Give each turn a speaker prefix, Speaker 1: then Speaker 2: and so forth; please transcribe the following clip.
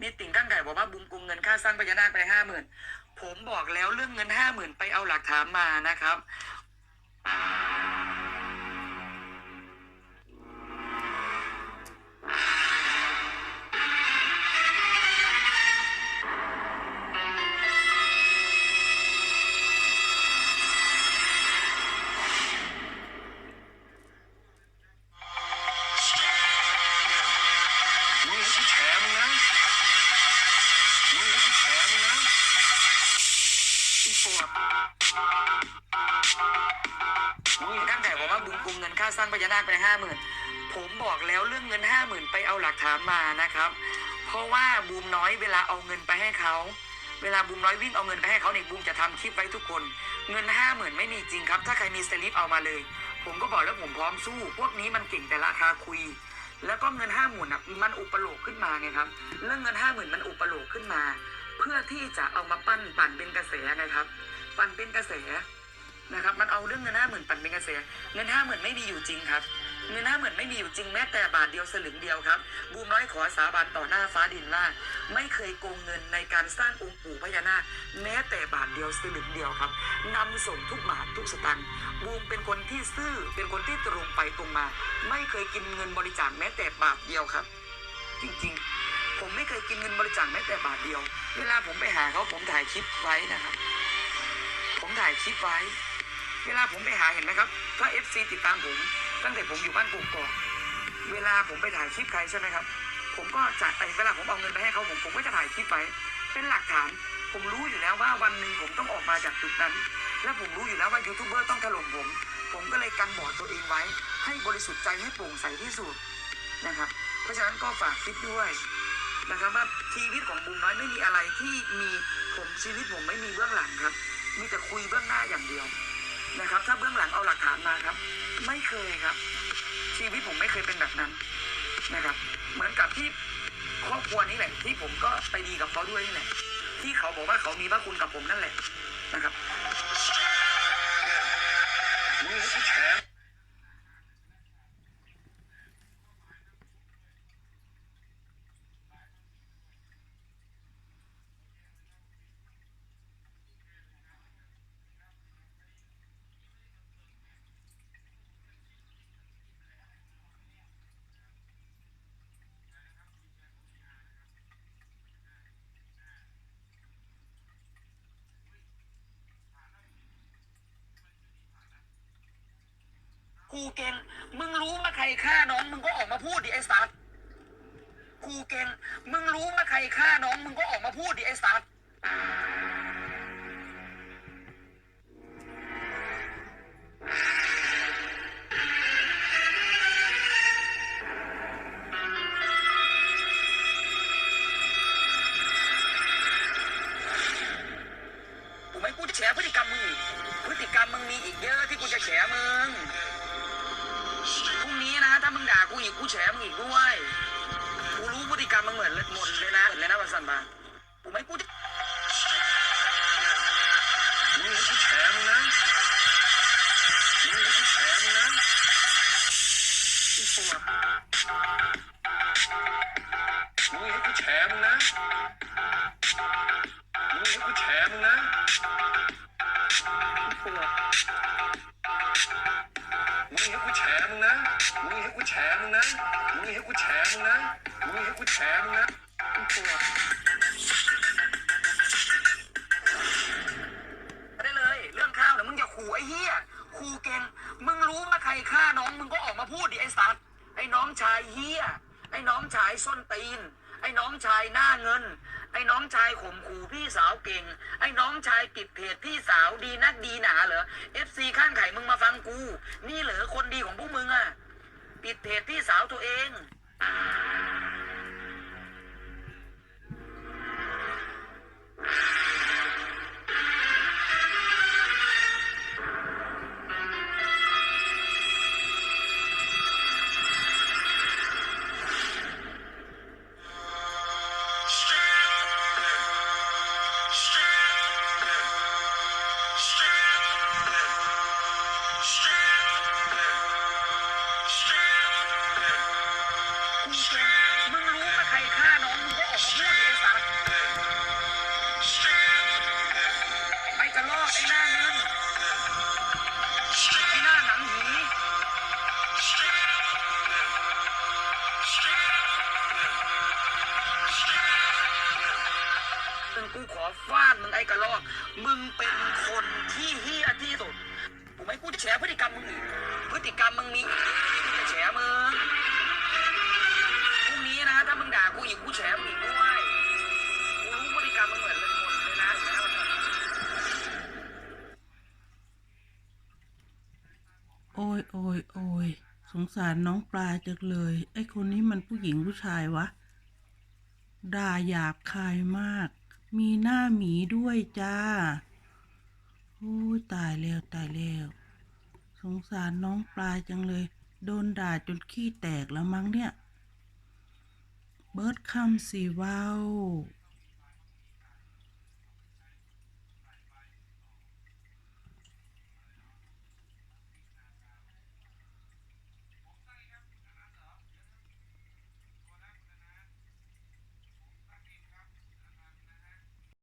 Speaker 1: มีติ่งกั้งไก่บอกว่าบุมกุงเงินค่าสร้างพญานาคไปห้าหมื่นผมบอกแล้วเรื่องเงินห้าหมื่นไปเอาหลักฐานมานะครับ
Speaker 2: อีปวด
Speaker 1: มีตั้งแต่บอกว่าบุญกุมเงินค่าสร้างพญานาคไปห้าหมื่นผมบอกแล้วเรื่องเงินห้าหมื่นไปเอาหลักฐานมานะครับ เพราะว่าบูมน้อยเวลาเอาเงินไปให้เขา เวลาบูมน้อยวิ่งเอาเงินไปให้เขาเนี่ยบูมจะทำคลิปไว้ทุกคน เงินห้าหมื่นไม่มีจริงครับ ถ้าใครมีสลิปเอามาเลย ผมก็บอกแล้วผมพร้อมสู้ พวกนี้มันเก่งแต่ราคาคุย แล้วก็เงินห้าหมื่นอะมันอุปโลกขึ้นมาไงครับ เรื่องเงินห้าหมื่นมันอุปโลกขึ้นมา เพื่อที่จะเอามาปั้นปั่นเป็นกระแสไงครับ ปั่นเป็นกระแสนะครับมันเอาเรื่องเงินห้าหมื่นปั่นเป็นกระแสเงินห้าหมื่นไม่มีอยู่จริงครับเงินห้าหมื่นไม่มีอยู่จริงแม้แต่บาทเดียวสลึงเดียวครับ บูมน้อยขอสาบานต่อหน้าฟ้าดินว่าไม่เคยโกงเงินในการสร้างองค์ปู่พญานาคแม้แต่บาทเดียวสลึงเดียวครับนำส่งทุกบาททุกสตางค์บูมเป็นคนที่ซื่อเป็นคนที่ตรงไปตรงมา ไม่เคยกินเงินบริจาคแม้แต่บาทเดียวครับ จริงๆ ผมไม่เคยกินเงินบริจาคแม้แต่บาทเดียว เวลาผมไปหาเขาผมถ่ายคลิปไว้นะครับ ผมถ่ายคลิปไว้ เวลาผมไปหาเห็นไหมครับ ถ้า FC ติดตามผม ตั้งแต่ผมอยู่บ้านปลูกก่อนเวลาผมไปถ่ายคลิปใครใช่ไหมครับ ผมก็จะไอ้เวลาผมเอาเงินไปให้เขาผมผมก็จะถ่ายคลิปไว้เป็นหลักฐาน ผมรู้อยู่แล้วว่าวันหนึ่งผมต้องออกมาจากจุดนั้น และผมรู้อยู่แล้วว่ายูทูบเบอร์ต้องถล่มผม ผมก็เลยกันบอดตัวเองไว้ ให้บริสุทธิ์ใจให้โปร่งใสที่สุดนะครับ เพราะฉะนั้นก็ฝากคลิปด้วย นะครับว่าชีวิตของบูมน้อยไม่มีอะไรที่มีผมชีวิตผมไม่มีเบื้องหลังครับ มีแต่คุยเบื้องหน้าอย่างเดียวนะครับ ถ้าเบื้องหลังเอาหลักฐานมาครับ ไม่เคยครับ ชีวิตผมไม่เคยเป็นแบบนั้นนะครับ เหมือนกับที่ครอบครัวนี้แหละ ที่ผมก็ไปดีกับเขาด้วยนี่แหละ ที่เขาบอกว่าเขามีพระคุณกับผมนั่นแหละนะครับ ครูเก่งมึงรู้ว่าใครฆ่าน้องมึงก็ออกมาพูดดิไอ้สัตว์ครูเก่งมึงรู้ว่าใครฆ่าน้องมึงก็ออกมาพูดดิไอ้สัตว์ถูไหมกูจะแฉพฤติกรรมมึงอีกพฤติกรรมมึงมีอีกเยอะที่กูจะแฉมึง มึงด่ากูอีกกูแฉมึงอีกด้วยกูรู้พฤติกรรมมึงเหมือนหมดเลยนะเหมือนเลยนะวันสันบา
Speaker 2: ฉมึงนะมึงให้กูแฉมึงนะมึงให้กูแฉมึงนะมึงให้กูแฉมึงนะอีปว
Speaker 1: ได้เลย เรื่องข้าวเนี่ยมึงอย่าขู่ไอ้เหี้ยขู่เก่งมึงรู้ว่าใครฆ่าน้องมึงก็ออกมาพูดดิไอ้สัตว์ไอ้น้องชายเหี้ยไอ้น้องชายส้นตีน ไอ้น้องชายหน้าเงิน ไอ้น้องชายข่มขู่พี่สาวเก่ง ไอ้น้องชายปิดเพจพี่สาวดีนักดีหนาเหรอ FC ข้างไข่มึงมาฟังกู นี่เหรอคนดีของพวกมึงอะปิดเพจพี่สาวตัวเอง กระลอก มึงเป็นคนที่เฮี้ยที่สุดถูกไหมกูจะแฉพฤติกรรมมึงอีกพฤติกรรมมึงมีอีกกูจะแฉมึงพรุ่งนี้นะ ถ้ามึงด่ากูอีกกูแฉมึงอีกด้วยกูรู้พฤติกรรมมึงเหมือนกันหมดเลยนะ
Speaker 3: โอ้ยโอ้ยโอ้ยสงสารน้องปลาจังเลย ไอ้คนนี้มันผู้หญิงผู้ชายวะ ด่าหยาบคายมาก มีหน้าหมีด้วยจ้าโอ้ตายแล้วตายแล้ว สงสารน้องปลาจังเลย โดนด่าจนขี้แตกแล้วมั้งเนี่ย เบิร์ดคำสีว้าว